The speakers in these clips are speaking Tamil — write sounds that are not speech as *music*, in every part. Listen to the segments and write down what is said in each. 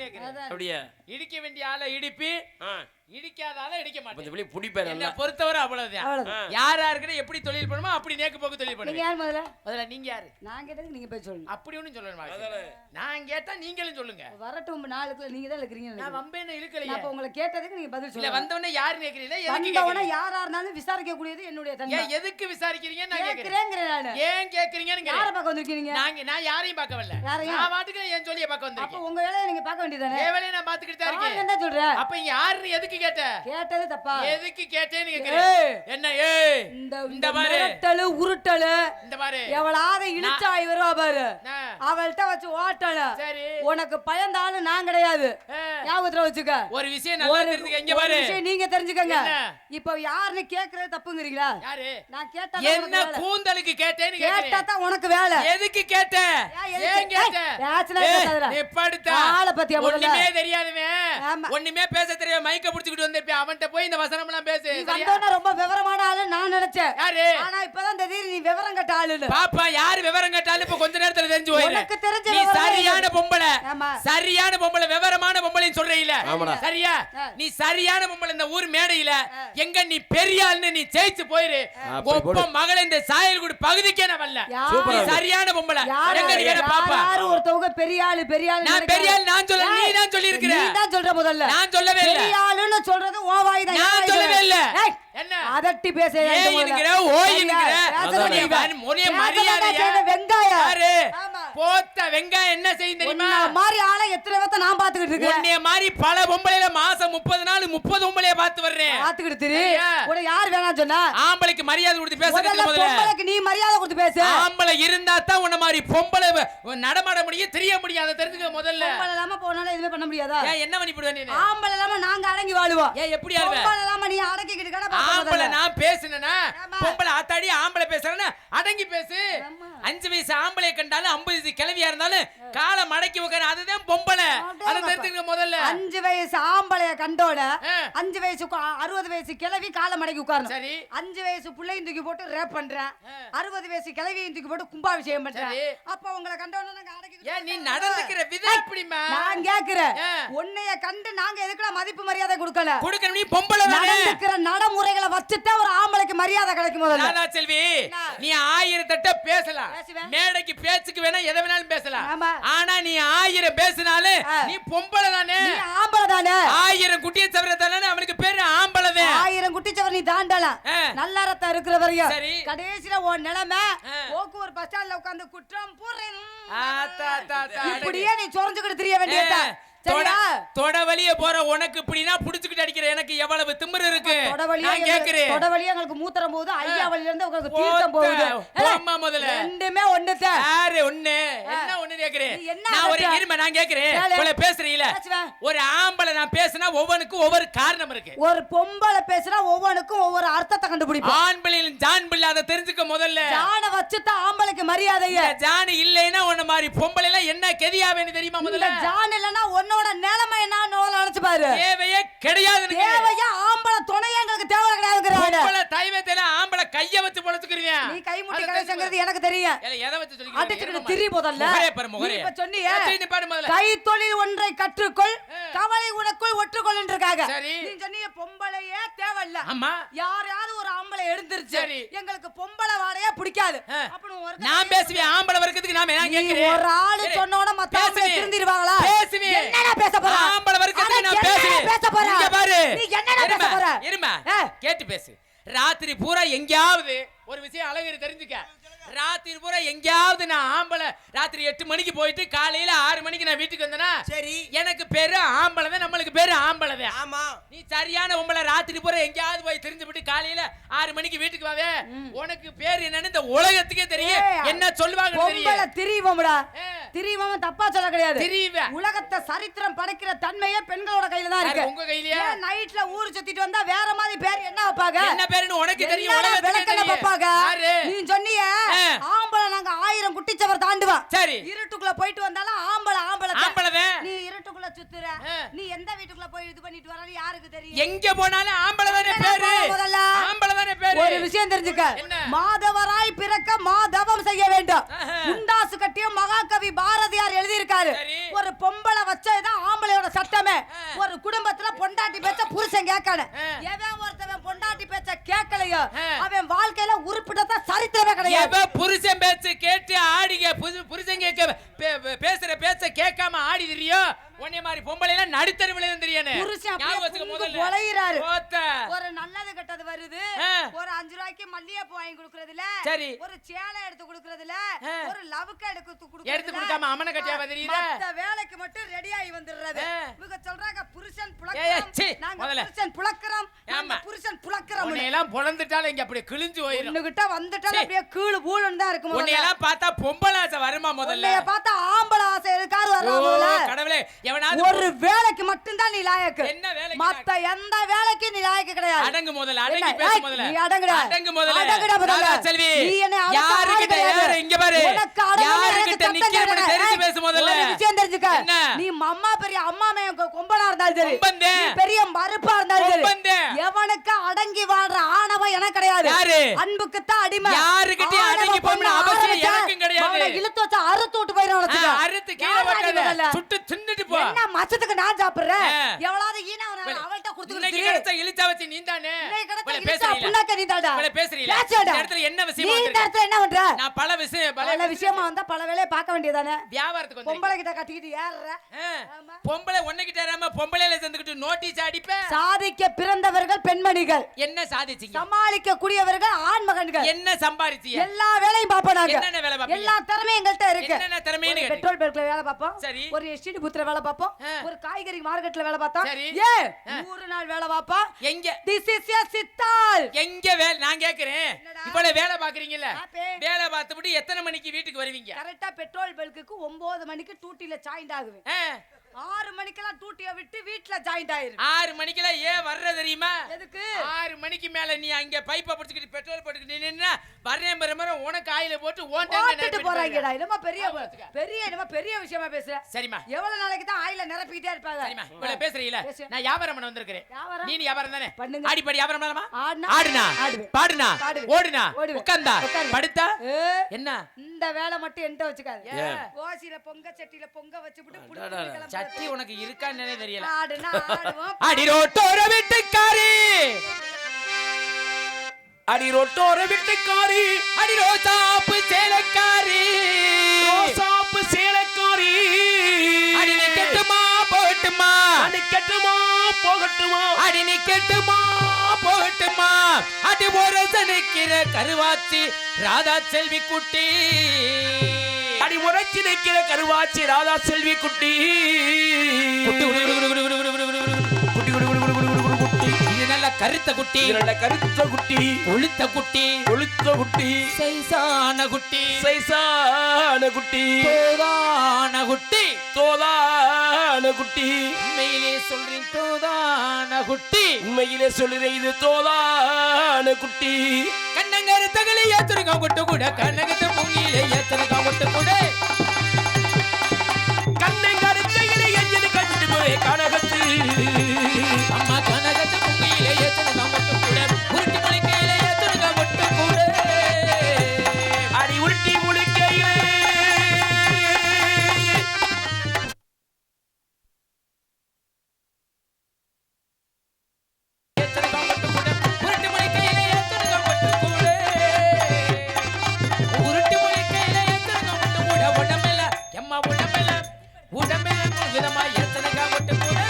அப்படியா? இடிக்க வேண்டிய ஆளை இடிப்பி. ஆ இடிக்காத ஆளை இடிக்க மாட்டேன். கொஞ்சம் வெளியே புடிப்பேன் என்ன பொறுத்தவரை அவ்வளவுதான். யார் யாருக்குன்னு எப்படி தொழில் பண்ணுமோ அப்படி நேக்கு போக்கு தொழில் நீங்க பண்ணுங்க யார் முதல்ல? முதல்ல நீங்க யாரு? நான் கேட்டதுக்கு நீங்க போய் சொல்லணும் அப்படி ஒண்ணும் சொல்லணும் அதானே. நான் கேட்டா நீங்களும் சொல்லுங்க. வரட்டும் நாளுக்குள்ள நீங்க தான் இருக்கிறீங்க நான் நான் இழுக்கலையே. அப்ப உங்களை கேட்டதுக்கு நீங்க பதில் சொல்லுங்க. வந்தவொடனே யாரு கேக்குறீங்களா? வந்தவன? யாரா இருந்தாலும் விசாரிக்க கூடியது என்னுடைய தன்மை. எதுக்கு விசாரிக்கிறீங்க நான் கேக்குறேன். கேக்குறேங்கிறேன் நானு. ஏன் கேக்குறீங்கன்னு யார. பக்கம் வந்திருக்கீங்க? நாங்க நான் யாரையும் பார்க்க வரல? நான் பாட்டுக்கு என் சொல்லிய பார்க்க அப்ப வந்திருக்கேன். உங்க வேலையை நீங்க பார்க்க வேண்டியதானே வேலையை நான் பாத்துக்கிட்டு தான் இருக்கேன் என்ன சொல்ற அப்ப இங்க யாருன்னு எதுக்கு கேட்ட? கேட்டது தப்பா. எதுக்கு கேட்டேன்னு கேக்குறேன் என்ன ஏய் இந்த இந்த பாரு. மிரட்டலு உருட்டலு இந்த பாரு. எவளாவது இழுச்சாய் வருவா பாரு. அவள்கிட்ட வச்சு ஓட்டணும் சரி. உனக்கு பயந்தாலும் நான் கிடையாது. ஞாபகத்துல வச்சுக்க. ஒரு விஷயம் நல்லா தெரிஞ்சுக்க. இங்க பாரு. விஷயம் நீங்க தெரிஞ்சுக்கங்க? இப்ப யாருன்னு கேக்குறது தப்புங்கிறீங்களா? யாரு? நான் கேட்டா என்ன கூந்தலுக்கு கேட்டேன்னு கேட்டா தான் உனக்கு வேலை. எதுக்கு கேட்ட? ஏன் எதுக்கு? கேட்ட? ஏய், பேசாதடா. நீ படுத்தா ஆளை முதல்ல? ஒண்ணுமே தெரியாதவன் ஆமா. ஒண்ணுமே பேச தெரியாம மைக்க புடிச்சுக்கிட்டு வந்திருப்பேன். அவன்கிட்ட போய் இந்த வசனம் எல்லாம் பேசு? வந்தோடனே ரொம்ப விவரமான ஆளு நான் நினைச்சேன். யாரு? ஆனா இப்பதான் தெரியுது நீ விவரம் கட்ட ஆளுன்னு. பாப்பா யாரு விவரம் கேட்டாலும் இப்ப கொஞ்ச நேரத்துல தெரிஞ்சு போயிரு. தெரிஞ்ச சரியான? பொம்பளை. ஆமா. சரியான பொம்பளை விவரமான பொம்பளைன்னு சொல்றீல. சரியா. நீ சரியான பொம்பளை இந்த ஊர் மேடையில. எங்க நீ பெரிய ஆள்னு நீ ஜெயிச்சு போயிரு. ஒப்ப. மகளை இந்த சாயல்குடி பகுதிக்கே நான் வரல. சரியான பொம்பளை. எங்க நீ வேணா பாப்பா. யாரு? ஒருத்தவங்க பெரிய ஆளு பெரிய ஆளு நான் பெரிய ஆள் நான் சொல்ல நீ தான் சொல்லி இருக்கிற நீ தான் சொல்ற முதல்ல. நான் சொல்லவே இல்ல. பெரிய ஆளுன்னு சொல்றது ஓ வாய் தான். நான் சொல்லவே இல்ல. என்ன? அதட்டி பேச இருக்கிற ஓய் இருக்கிற மரியாதையா? வெங்காயம். போத்த வெங்காயம் என்ன? செய்யும் தெரியுமா? மாதிரி ஆளை எத்தனை பேத்த நான் பாத்துக்கிட்டு இருக்கேன். உன்னைய மாதிரி பல பொம்பளையில மாசம் முப்பது நாள் முப்பது பொம்பளைய பார்த்து வர்றேன். பாத்துக்கிட்டு திரு? உன யார் வேணாம் சொன்னா? ஆம்பளைக்கு மரியாதை கொடுத்து முதல்ல பொம்பளைக்கு நீ மரியாதை கொடுத்து பேசு. ஆம்பளை இருந்தா தான் உன்ன மாதிரி பொம்பளை நடமாட முடியும் தெரிய முடியும். அதை தெரிஞ்சுக்க முதல்ல. பொம்பளை இல்லாம போனாலும் எதுவுமே பண்ண முடியாதா? ஏன் என்ன பண்ணி போடுவேன் நீ ஆம்பளை இல்லாம நாங்க அடங்கி வாழுவோம். ஏன் எப்படி ஆடுவ பொம்பளை இல்லாம நீ அடக்கிக்கிட்டு கடை ஆம்பளை. நான் பேசுனேனா. பொம்பளை ஆத்தாடி ஆம்பளை பேசுறேன்னா அடங்கி பேசு. அஞ்சு வயசு ஆம்பளை கண்டாலும் ஐம்பது வயசு கிளவியா இருந்தாலும் காலை மடக்கி உட்கார அதுதான் பொம்பளை. அதை. தெரிஞ்சுக்க முதல்ல. அஞ்சு வயசு ஆம்பளைய கண்டோட. அஞ்சு வயசு அறுபது வயசு கிழவி காலை மடக்கி உட்காரணும். சரி. அஞ்சு வயசு பிள்ளையும் தூக்கி போட்டு ரேப் பண்றேன். அறுபது வயசு கிழவியும் தூக்கி போட்டு கும்பாபிஷேகம் பண்றேன். அப்ப உங்களை கண்டோட நாங்க ஏன் நீ நடந்துக்கிற விதம் எப்படிமா நான் கேக்குறேன். உன்னைய கண்டு நாங்க எதுக்குடா மதிப்பு மரியாதை கொடுக்கல? கொடுக்கணும் நீ பொம்பளை நடந்துக்கிற நடைமுறைகளை வச்சுட்டா ஒரு ஆம்பளைக்கு மரியாதை கிடைக்கும் முதல்ல. லாலா செல்வி? நீ ஆயிரத்தட்ட பேசலாம். மேடைக்கு பேச்சுக்கு வேணா எதை வேணாலும் பேசலாம். ஆனா நீ ஆயிரம் பேசினாலும் ஆ. நீ பொம்பளை தானே ஆம்பளை தானே ஆயிரம் குட்டியை தவிர தானே அவனுக்கு பேரு ஆம்பளை தான் ஆயிரம் குட்டிச்சவர் நீ தாண்டலாம். நல்ல ரத்தம் இருக்கிற வரையும் சரி. கடைசியில உன் நிலைமை ஆ. போக்குவரத்து பஸ் ஸ்டாண்ட்ல உட்கார்ந்து குற்றம் ஆத்தா. இப்படியே நீ சொரஞ்சுக்கிட்டு தெரிய வேண்டியதா தொட வழிய போற உனக்கு இப்படின்னா புடிச்சுக்கிட்டு அடிக்கிற எனக்கு எவ்வளவு திமிரு இருக்கு? நான் கேக்குறேன் தொடவழியா எங்களுக்கு மூத்திரம் போகுது ஐயா வழியில இருந்து உங்களுக்கு தீர்த்தம் போகுது. போம்மா முதல்ல. ரெண்டுமே ஒண்ணுதான் யாரு ஒண்ணு? என்ன ஒண்ணு கேக்குறேன் நான் ஒரு? இருமை நான் கேக்குறேன். உங்களை பேசுறீல. ஒரு ஆம்பளை நான் பேசினா ஒவ்வொன்றுக்கும் ஒவ்வொரு காரணம் இருக்கு. ஒரு பொம்பளை பேசுனா ஒவ்வொன்றுக்கும் ஒவ்வொரு அர்த்தத்தை கண்டுபிடிப்போம். ஆண் பிள்ளைகளும் ஜான் பிள்ளை அதை தெரிஞ்சுக்க முதல்ல. ஜான வச்சுதான் ஆம்பளைக்கு மரியாதைய. ஜான் இல்லைன்னா உன்ன மாதிரி பொம்பளை எல்லாம் என்ன கெதியாவேன்னு தெரியுமா முதல்ல? ஜான் இல்லைன்னா உன்னோட நிலைமை என்ன? நினைச்சு பாரு. தேவையே கிடையாது. தேவையா ஆம்பளை துணையங்க தேவை கிடையாதுங்கிறாங்க பொம்பளை தைவத்தில ஆம்பளை கைய வச்சு பொழச்சுக்கிறீங்க நீ கை முட்டி கடைசங்கிறது எனக்கு தெரியும். எதை வச்சு சொல்லி அடிச்சுக்கிட்டு திரி முதல்ல முகரே பாரு முகரே. நீ இப்ப சொன்னியே திரும்பி பாரு முதல்ல. கை தொழில் ஒன்றை கற்றுக்கொள் கவலை உனக்குள் ஒற்றுக்கொள் இருக்காங்க சரி. நீ சொன்னிய பொம்பளையே தேவையில்ல. ஆமா. யாரையாவது ஒரு ஆம்பளை எழுந்திருச்சு சரி. எங்களுக்கு பொம்பளை வாடையே பிடிக்காது. நான் பேசுவேன் ஆம்பளை வர்க்கத்துக்கு நாம கேக்குறேன் ஒரு ஆளு. சொன்னோட மத்த ஆம்பளை பேசுவேன். என்னடா பேச போற? ஆம்பளை வர்க்கத்துக்கு நான் பேசுவேன். பேச போற? இங்க பாரு. நீ என்னடா பேச போற? இருமா. கேட்டு பேசு. ராத்திரி பூரா எங்கேயாவது ஒரு விஷயம் அழகிரி தெரிஞ்சுக்க. ராத்திரி பூரா எங்கேயாவது நான் ஆம்பளை. ராத்திரி எட்டு மணிக்கு போயிட்டு காலையில ஆறு மணிக்கு நான் வீட்டுக்கு வந்தேனா சரி. எனக்கு பேரு ஆம்பளை தான் நம்மளுக்கு பேரு ஆம்பளை தான். ஆமா. நீ சரியான உம்பளை ராத்திரி பூரா எங்கேயாவது போய் தெரிஞ்சு விட்டு காலையில ஆறு மணிக்கு வீட்டுக்கு வாவே. உனக்கு பேர் என்னன்னு இந்த உலகத்துக்கே தெரியும். என்ன சொல்லுவாங்க பொம்பளை திரிவோம்டா. திரிவம் தப்பா சொல்ல கிடையாது. தெரியுவேன் உலகத்தை சரித்திரம் படைக்கிற தன்மையே பெண்களோட கையில தான் இருக்கு. உங்க கையிலயா? நைட்ல ஊர் சுத்திட்டு வந்தா வேற மாதிரி பேர் என்ன வைப்பாங்க? என்ன பேருன்னு உனக்கு தெரியும் தெரியும். வைப்பாங்க? நீ சொன்னியே ஆ. ஆம்பளை நாங்க ஆயிரம் குட்டிச்சவர் தாண்டுவான் சரி இருட்டுக்குள்ள போயிட்டு வந்தாலும் ஆம்பளை ஆம்பளை தான். ஆம்பளை தான் நீ இருட்டுக்குள்ள சுத்துற ஆ. நீ எந்த வீட்டுக்குள்ள போய் இது பண்ணிட்டு வரன்னு யாருக்கு தெரியும் எங்க போனாலும் ஆம்பளை தானே பேரு? ஆம்பளை தானே பேரு ஒரு விஷயம் தெரிஞ்சுக்க? மாதவராய் பிறக்க மாதவம் செய்ய வேண்டும் ஆஹா. முண்டாசு கட்டிய மகாகவி பாரதியார் எழுதியிருக்காரு. ஒரு பொம்பளை வச்சதுதான் ஆம்பளையோட சட்டமே. ஒரு குடும்பத்துல பொண்டாட்டி பேச்ச புருஷன் கேட்கணும் ஆ. எவன் ஒருத்தவன் பொண்டாட்டி பேச்ச கேட்கலையோ. அவன் வாழ்க்கையில உருப்பிட்டதா சரித்திரமே கிடையாது புருஷன் பேச்சு கேட்டு ஆடிங்க புரு- புருஷன் கேட்க பேசுற பேச்ச கேட்காம ஆடி தெரியும் உன்னை மாதிரி பொம்பளை எல்லாம் நடுத்தருவுல புருஷன் அப்படியே முதல்ல. ஒரு நல்லது கெட்டது வருது. ஒரு அஞ்சு ரூபாய்க்கு மல்லிகைப்பூ வாங்கி கொடுக்கறதுல சரி. ஒரு சேலை எடுத்து கொடுக்கறதுல. ஒரு லவுக்க எடுத்து கொடுக்காம கட்டியா? மத்த வேலைக்கு மட்டும் ரெடி ஆகி. இவங்க சொல்றாங்க புருஷன் புலக்கறம் நாங்க. புருஷன் புலக்கறம் நாங்க. புருஷன் புலக்கறம் உன்னை எல்லாம் இங்க அப்படி கிழிஞ்சு போயிரும் ஒண்ணுகிட்ட வந்துட்டாலும் சீ. அப்படியே கீழு பூளுன்னு தான் இருக்கும் உன்னை. எல்லாம் பார்த்தா பொம்பளை ஆசை வருமா முதல்ல பார்த்தா ஆம்பளை ஓ வர்றாங்கல்ல கடவுளே எவனாவது ஒரு வேலைக்கு மட்டும்தான் நீ லாயக்கு என்ன வேலைக்கு மத்த எந்த வேலைக்கு நீ லாயக்கு கிடையாது அடங்கு முதல்ல அடங்கி? பேசு முதல்ல நீ அடங்குடா. அடங்கு முதல்ல அடங்குடா முதல்ல. செல்வி நீ என்னை ஆள் கிடையாது. யாரு இங்க பாரு உனக்கு அடங்கணும், யாருகிட்ட எனக்கு நிக்கிற சத்தம் தெரிஞ்சு. பேசு முதல்ல ஒரு விஷயம் தெரிஞ்சுக்க. நீ மம்மா பெரிய அம்மா கொ- கொம்பனா இருந்தாலும் சரி. பெரிய மறுப்பா இருந்தாலும் சரி. எவனுக்கு அடங்கி வாழ்ற ஆணவம் எனக்கு கிடையாது யாரு? அன்புக்குத்தான் அடிமை ஆணவ அடங்கி போகணும்னு பொண்ணு அவசியம் எனக்கும் கிடையாது. இழுத்து வச்சா அறுத்து விட்டு உனக்கு. அறுத்து கீழே நீ? சுட்டு தின்னுட்டு போ. என்ன மச்சத்துக்கு நான் சாப்பிடுறேன். எவ்வளவு இன்னைக்கு கொடுத்துக்கிட்டு கிடைச்ச இழிச்சா வச்சு நீ தானே? பேசுடா. இந்த இடத்துல என்ன விஷயமா நீ இந்த வந்திருக்க? இடத்துல என்ன பண்ற? நான் பல விஷயம் பல விஷயமா வந்தா பல வேலையை பார்க்க வேண்டியதானே? வியாபாரத்துக்கு வந்து பொம்பளை கிட்ட கட்டிக்கிட்டு ஏறுற. ஆமா. பொம்பளை ஒண்ணுகிட்ட ஏறாம பொம்பளையில சேர்ந்துக்கிட்டு நோட்டீஸ் அடிப்ப? சாதிக்க பிறந்தவர்கள் பெண்மணிகள். என்ன சாதிச்சீங்க? சமாளிக்க கூடியவர்கள் ஆண்மகன்கள். என்ன சம்பாரிச்சீங்க எல்லா வேலையும் பார்ப்போம் நாங்க. என்னென்ன வேலை? எல்லா திறமையும் எங்கள்கிட்ட இருக்கு. என்னென்ன கேட்டீங்க? பெட்ரோல் பல்க்ல வேலை பார்ப்போம் சரி. ஒரு எஸ்டிடி புத்துல வேலை பார்ப்போம். ஒரு காய்கறி மார்க்கெட்ல வேலை பார்த்தோம் சரி. ஏ. நூறு நாள் வேலை பார்ப்போம் எங்க திஸ் இஸ் எ சித்தால் எங்க வேலை நான் கேக்குறேன்? இவ்வளவு வேலை பாக்குறீங்கல்ல. வேலை பார்த்துட்டு எத்தனை மணிக்கு வீட்டுக்கு வருவீங்க கரெக்டா பெட்ரோல் பல்க்குக்கு ஒன்பது மணிக்கு டூட்டில ஜாயிண்ட் ஆகுவேன் ஆறு மணிக்கெல்லாம் டூட்டியை விட்டு வீட்டுல ஜாயிண்ட் ஆயிரும் ஆறு மணிக்கெல்லாம் ஏன் வர்ற தெரியுமா? எதுக்கு? ஆறு மணிக்கு மேல நீ அங்க பைப்பை பிடிச்சிக்கிட்டு பெட்ரோல் போட்டுக்கிட்டு நின்னா வர்றேன் மாதிரி உனக்கு ஆயில போட்டு ஓன் போட்டுட்டு போறாங்கடா என்னமா பெரிய. பெரிய என்னமா பெரிய விஷயமா பேசுற. சரிம்மா. எவ்வளவு நாளைக்கு தான் ஆயில நிரப்பிக்கிட்டே இருப்பாங்க? சரிம்மா இவ்வளவு பேசுறீல பேசு. நான் வியாபாரம் பண்ண வந்திருக்கிறேன்? நீ வியாபாரம் தானே? பண்ணுங்க. ஆடிப்பாடி வியாபாரம் பண்ணலாமா? ஆடுனா? பாடுனா. ஓடுனா. உட்கார்ந்தா. படுத்தா? என்ன? இந்த வேலை மட்டும் என்கிட்ட வச்சுக்காது? ஓசில பொங்க சட்டியில பொங்க வச்சுப்புட்டு சட்டி உனக்கு இருக்கான்னு தெரியல. *laughs* அடி ரோட்டோர வீட்டுக்காரி. அடி ரொட்டோர விட்டுக்காரி. அடி ரோசாப்பு சேலக்காரி. ரோசாப்பு சேலக்காரி. அடி நிக்கட்டுமா போகட்டுமா. அடி கட்டுமா போகட்டுமா. அடி நிக்கட்டுமா போகட்டுமா. அடி ஒரு நிக்கிற கருவாச்சி ராதா செல்வி குட்டி. அப்படி உரைச்சி நிற்கிற கருவாச்சி ராதா செல்வி குட்டி கருத்த குட்டி கருத்த குட்டி ஒழுத்த குட்டி ஒழுத்த குட்டி சைசான குட்டி சைசான குட்டி தோதான குட்டி தோதான குட்டி உண்மையிலே சொல்றேன் தோதான குட்டி உண்மையிலே சொல்றேன் இது தோதான குட்டி ನೆರೆತಗಲಿ ಎತ್ತರ ಕಾಗೊಟ್ಟು ಕೂಡ ಕಣ್ಣಗಟ್ಟ ಮುಂಗಿಲೆ ಎತ್ತರ ಕಾಗೊಟ್ಟು ಕೂಡ ಕಣ್ಣೆಂಗರೆ ತೆಗಲಿ ಎಂಜಿನ ಕಟ್ಟಿಟ್ಟು ಕಣಗತ್ತಿ உடம்பெல்லாம் உடம்பெல்லாம் விதமா எத்தனை காவட்டு கூட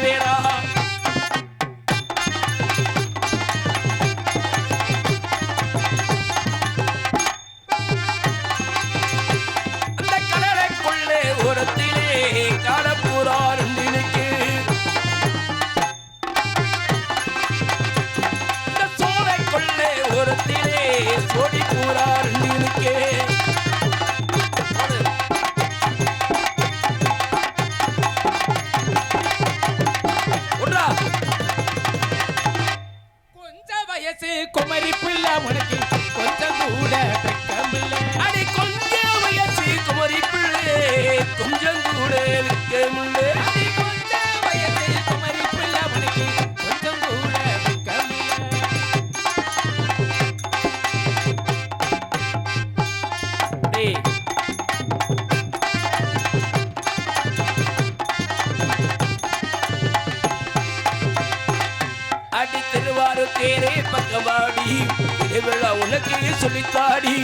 Get up. உனக்கு சொல்லித்தாடி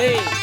டேய்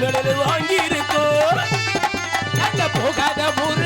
வாங்கியிருக்கோம். நாங்க போகாத ஊருமில்லே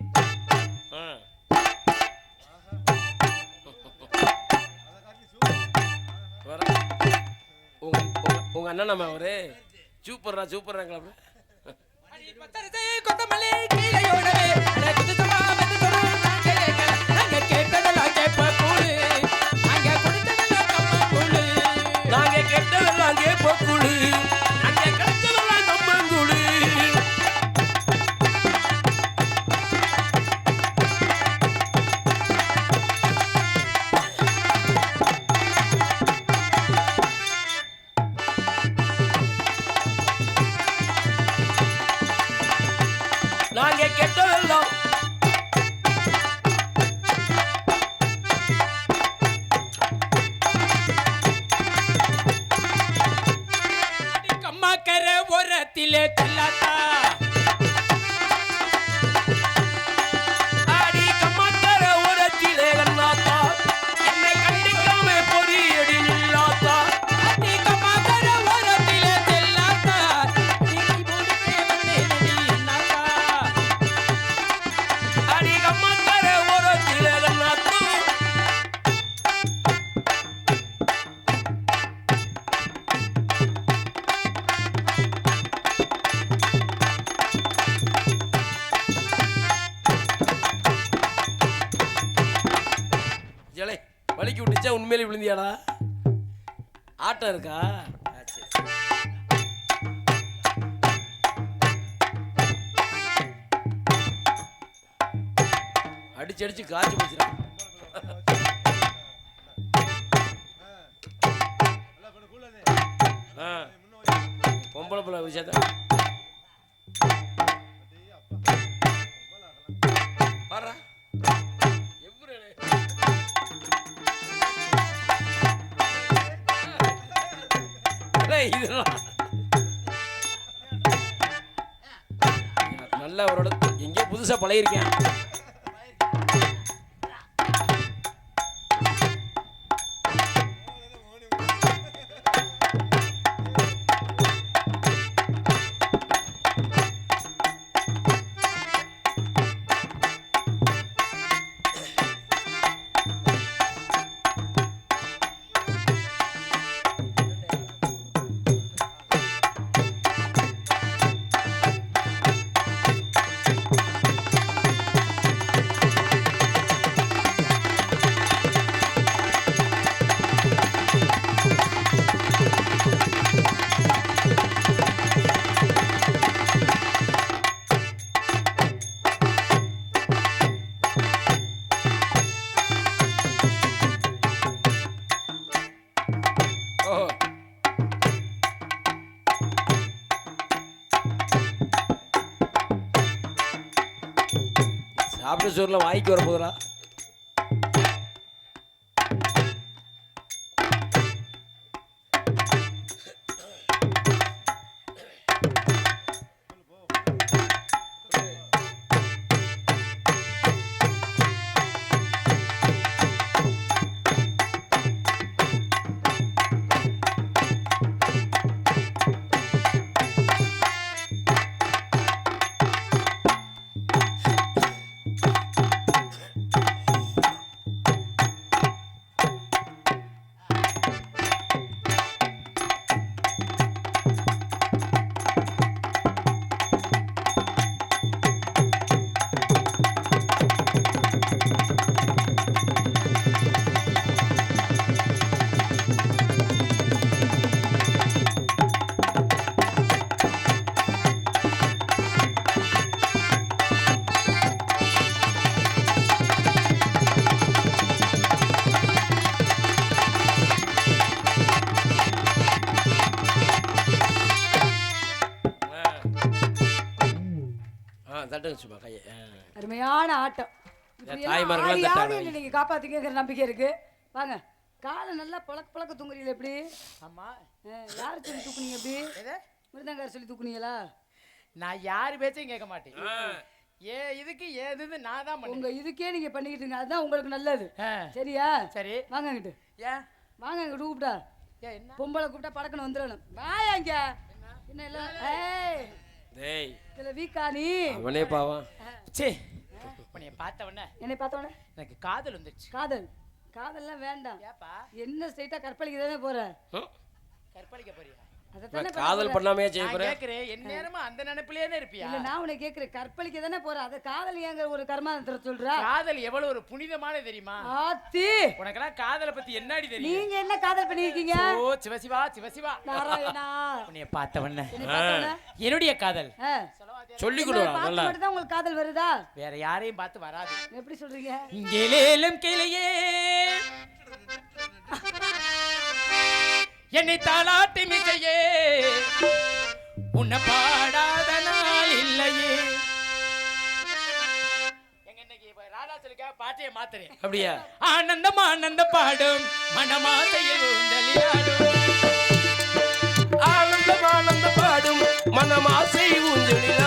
உங்க அண்ணன் நம்ம அவரு. சூப்பர்ரா சூப்பர்ரா கிளம்பு அடிச்சு அடிச்சு காய்ச்சி போச்சுறான் பொம்பளை பிள்ளை விஷயத்த பாடுறா. இதெல்லாம். நல்லா அவரோட எங்கேயோ புதுசாக பழகிருக்கேன் சோறில் வாய்க்கு வரப்போதுடா தட்டுங்க சும்மா கையை. அருமையான ஆட்டம். என்னை நீங்க காப்பாத்தீங்கிற நம்பிக்கை இருக்கு. வாங்க. காலை நல்லா பழக்க பழக்க தூங்குறீங்களா எப்படி? ஆமா. யாரு சொல்லி தூக்குனீங்க எப்படி? மிருதங்கார் சொல்லி தூக்குனீங்களா? நான் யார் பேச்சையும் கேட்க மாட்டேன். ஏ இதுக்கு ஏதுன்னு நான் தான் உங்க இதுக்கே நீங்க பண்ணிக்கிட்டு இருங்க அதுதான் உங்களுக்கு நல்லது. சரியா? சரி. வாங்க அங்கிட்டு. ஏன்? வாங்க அங்கிட்டு கூப்பிட்டா. பொம்பளை கூப்பிட்டா படக்கணும் வந்துடணும். வாயா இங்க. என்ன? இல்ல ஏய். டேய். இதுல வீக்கா நீ? அவனே பாவம் சே உன்னைய பார்த்த உடனே என்னை பார்த்தோன்னே எனக்கு காதல் வந்துருச்சு. காதல். காதல்லாம் வேண்டாம். ஏப்பா. என்ன ஸ்ட்ரைட்டா கற்பழிக்க தானே போற ம். கற்பழிக்க போறியா அதை நான் தானே காதல் பண்ணாமையே செய்ய கேக்குறேன். என் நேரமா அந்த நினைப்பிலே தான் இருப்பியா? இல்ல நான் உன்னை கேக்குறேன். கற்பழிக்க தானே போற? அதை காதல் ஏங்க ஒரு கர்மாந்திர சொல்றா. காதல் எவ்வளவு ஒரு புனிதமான தெரியுமா? ஆத்தி! உனக்கெல்லாம் காதலை பத்தி என்னடி தெரியும்? நீங்க என்ன காதல் பண்ணிருக்கீங்க ஓ சிவசிவா சிவசிவா நாராயணா. உன்னைய பார்த்த பார்த்தோன்னே என்னுடைய காதல். சொல்லி பார்த்து நல்லா. மட்டும் தான் உங்களுக்கு காதல் வருதா? வேற யாரையும் பார்த்து வராது. எப்படி சொல்றீங்க? இங்கேலேலும் கிளையே என்னை தாளாட்டி மிசையே உன்னை பாடாத நாள் இல்லையே. பாட்டையை மாத்துறேன். அப்படியா? ஆனந்தம் ஆனந்த பாடும் மனமாசையில் ஊந்தலியாடும் ஆனந்தம் ஆனந்த பாடும் மனமாசை ஊஞ்சலில்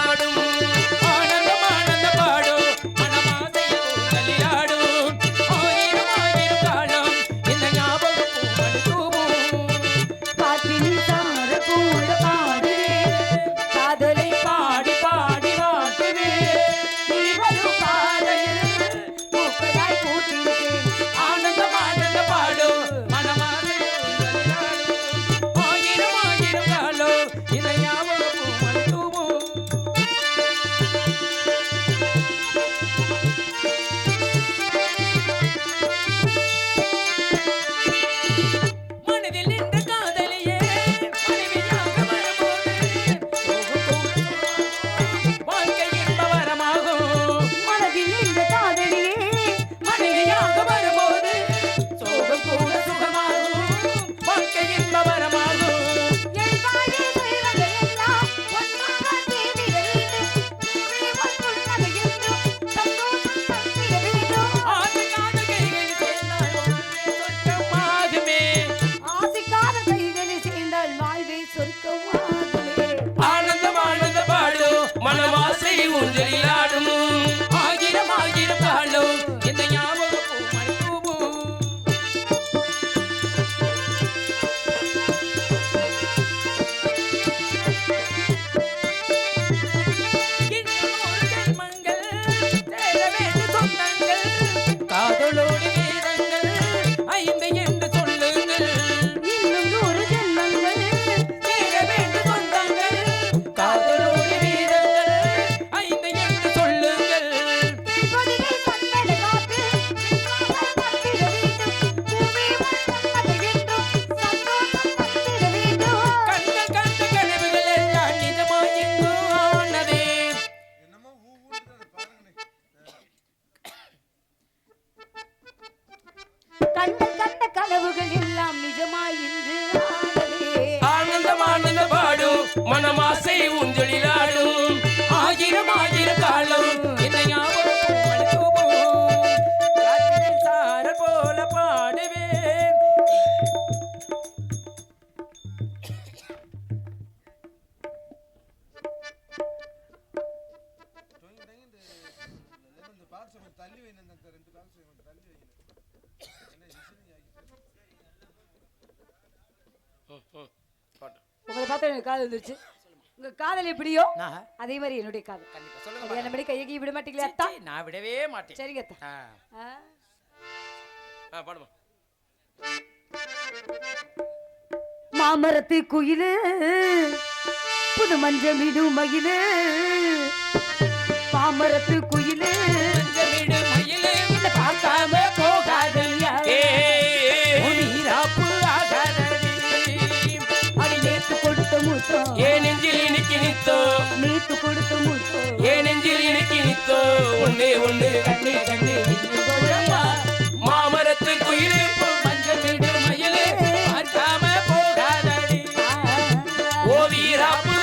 உங்களை பார்த்தா எனக்கு காதல் வந்துருச்சு. உங்க காதல் எப்படியோ அதே மாதிரி என்னுடைய காதல். கண்டிப்பா சொல்லுங்க கல்யாணம் பண்ணி கையை கீ விட மாட்டீங்களா அத்தா? நான் விடவே மாட்டேன். சரிங்க அத்தா. ஆ. பாடுமா. மாமரத்து குயிலு புது மஞ்சமிடும் மயிலு மாமரத்து குயிலு முத்தம் ஏ நெஞ்சில் இனிக்கி நித்தோ. நேத்து கொடுத்த முத்தம் ஏ நெஞ்சில் நித்தோ. கண்ணே கண்ணே. மாமரத்து குயிலே மஞ்சமிடு மயிலே. பார்க்காம போகாதடி. ஓ வீராப்பு